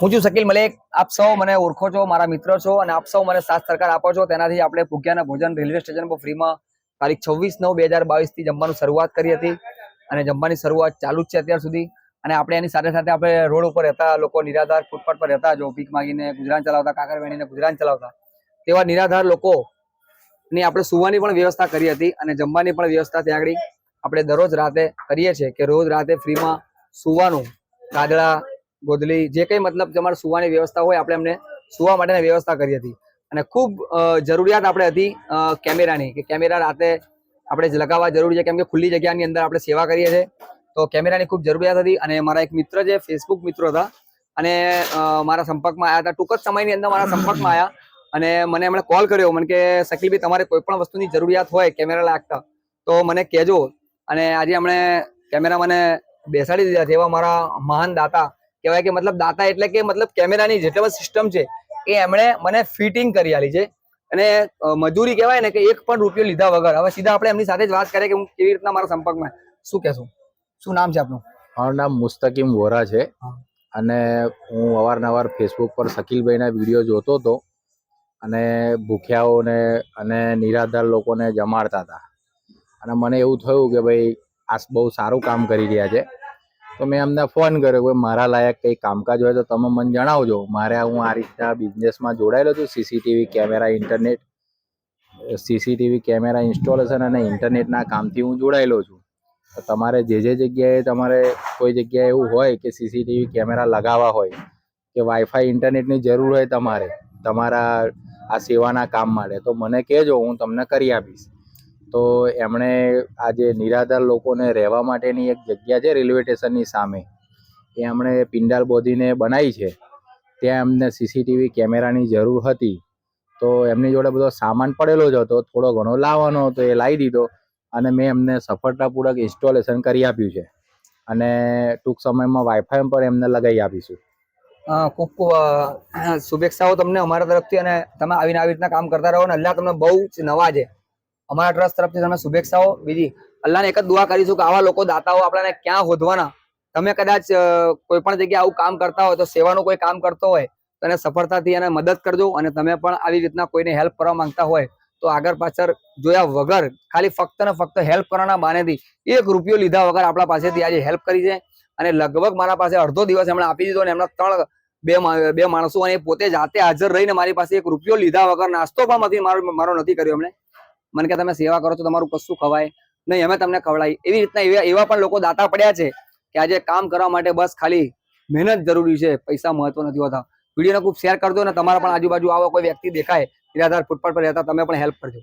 હું છું શકીલ મલેક. આપ સૌ મને ઓળખો છો, મારા મિત્ર છો અને આપ સૌ મને સાથ સરકાર આપો છો. તેનાથી આપણે ભૂગ્યાના ભોજન રેલવે સ્ટેશન પર ફ્રીમાં તારીખ છવ્વીસ નવ બે હજાર બાવીસથી જમવાનું શરૂઆત કરી હતી અને જમવાની શરૂઆત ચાલુ જ છે અત્યાર સુધી. અને આપણે એની સાથે સાથે આપણે રોડ ઉપર રહેતા લોકો નિરાધાર ફૂટપાથ પર રહેતા, જો ભીખ માગીને ગુજરાન ચલાવતા કાકર વેણીને ગુજરાન ચલાવતા, તેવા નિરાધાર લોકો ની આપણે સુવાની પણ વ્યવસ્થા કરી હતી અને જમવાની પણ વ્યવસ્થા ત્યાં આગળ આપણે દરરોજ રાતે કરીએ છીએ કે રોજ રાતે ફ્રીમાં સુવાનું. ગાદડા ગોદલી જે કંઈ મતલબ તમારે સુવાની વ્યવસ્થા હોય, આપણે એમને સુવા માટેની વ્યવસ્થા કરી હતી. અને ખૂબ જરૂરિયાત આપણે હતી કેમેરાની, કે કેમેરા રાતે આપણે જ લગાવવા જરૂરી છે, કેમ કે ખુલ્લી જગ્યાની અંદર આપણે સેવા કરીએ છીએ. તો કેમેરાની ખૂબ જરૂરિયાત હતી અને મારા એક મિત્ર છે ફેસબુક મિત્રો હતા. અને મારા સંપર્કમાં આવ્યા હતા. ટૂંક જ સમયની અંદર મારા સંપર્કમાં આવ્યા અને મને એમણે કોલ કર્યો. મને કે શકીલભાઈ તમારે કોઈ પણ વસ્તુની જરૂરિયાત હોય, કેમેરા લાગતા, તો મને કહેજો. અને આજે એમણે કેમેરા મને બેસાડી દીધા છે એવા મારા મહાન દાતા કહેવાય કે મતલબ દાતા એટલે કે મતલબ કેમેરાની જેટલી બધી સિસ્ટમ છે એ એમણે મને ફિટિંગ કરી આલી છે. અને મજૂરી કહેવાય ને કે એક પણ રૂપિયો લીધા વગર. હવે સીધા આપણે એમની સાથે જ વાત કરીએ કે હું કેવી રીતના મારા સંપર્કમાં શું કહેશું? શું નામ છે આપનું? મારું નામ મુસ્તકીમ વોરા છે. અને હું અવારનવાર ફેસબુક પર શકીલભાઈના વીડિયો જોતો હતો. અને ભૂખ્યાઓને અને નિરાધાર લોકોને જમાડતા હતા. અને મને એવું થયું કે ભાઈ આ બહુ સારું કામ કરી રહ્યા છે. તો મેં એમને ફોન કર્યો કે મારા લાયક કંઈ કામકાજ હોય તો તમે મને જણાવજો. મારે હું આ રીતના બિઝનેસમાં જોડાયેલો છું CCTV camera internet CCTV camera installation અને ઇન્ટરનેટના કામથી હું જોડાયેલો છું. તો તમારે જે જે જગ્યાએ તમારે કોઈ જગ્યાએ એવું હોય કે સીસીટીવી કેમેરા લગાવવા હોય, કે વાઈફાઈ ઇન્ટરનેટની જરૂર હોય તમારે, તમારા આ સેવાના કામ માટે, તો મને કહેજો, હું તમને કરી આપીશ. તો એમણે આજે નિરાધાર લોકોને રહેવા માટેની એક જગ્યા છે રેલવે સ્ટેશનની સામે, એ એમણે પિંડાલ બોધીને બનાવી છે. ત્યાં એમને સીસીટીવી કેમેરાની જરૂર હતી. તો એમની જોડે બધો સામાન પડેલો જ હતો, થોડો ઘણો લાવવાનો હતો, એ લાવી દીધો અને મેં એમને સફળતાપૂર્વક ઇન્સ્ટોલેશન કરી આપ્યું છે. અને ટૂંક સમયમાં વાઈફાઈ પણ એમને લગાવી આપીશું. ખૂબ ખૂબ શુભેચ્છાઓ તમને અમારા તરફથી અને તમે આવીને આવી રીતના કામ કરતા રહો ને અલ્લાહ તમને બહુ જ નવાજે. અમારા ટ્રસ્ટ તરફથી તમને શુભેચ્છાઓ. બીજી, અલ્લાહને એક જ દુઆ કરીશું કે આવા લોકો દાતાઓ આપણાને ક્યાં હોધવાના. તમે કદાચ કોઈ પણ જગ્યાએ આવું કામ કરતા હોય તો સેવાનું કોઈ કામ કરતો હોય તો એને સફળતાથી એને મદદ કરજો અને તમે પણ આવી રીતના કોઈને હેલ્પ કરવા માંગતા હોય તો આગળ પાછળ જોયા વગર, ખાલી ફક્ત ને ફક્ત હેલ્પ કરવાના બાનેથી એક રૂપિયો લીધા વગર આપણા પાસેથી આજે હેલ્પ કરી છે. અને લગભગ મારા પાસે અડધો દિવસ એમણે આપી દીધો અને એમના ત્રણ, બે બે માણસો અને પોતે જાતે હાજર રહીને મારી પાસે એક રૂપિયો લીધા વગર નાસ્તો પણ મારો મારો નથી કર્યો એમણે. મને કે તમે સેવા કરો તો તમારું કશું ખવાય નહીં, અમે તમને ખવડાવી એવી રીતના એવા એવા પણ લોકો દાતા પડ્યા છે કે આજે કામ કરવા માટે બસ ખાલી મહેનત જરૂરી છે, પૈસા મહત્વ નથી હોતા. વિડીયોને ખૂબ શેર કરજો અને તમારા પણ આજુબાજુ આવો કોઈ વ્યક્તિ દેખાય, નિરાધાર ફૂટપાથ પર રહેતા, તમે પણ હેલ્પ કરજો.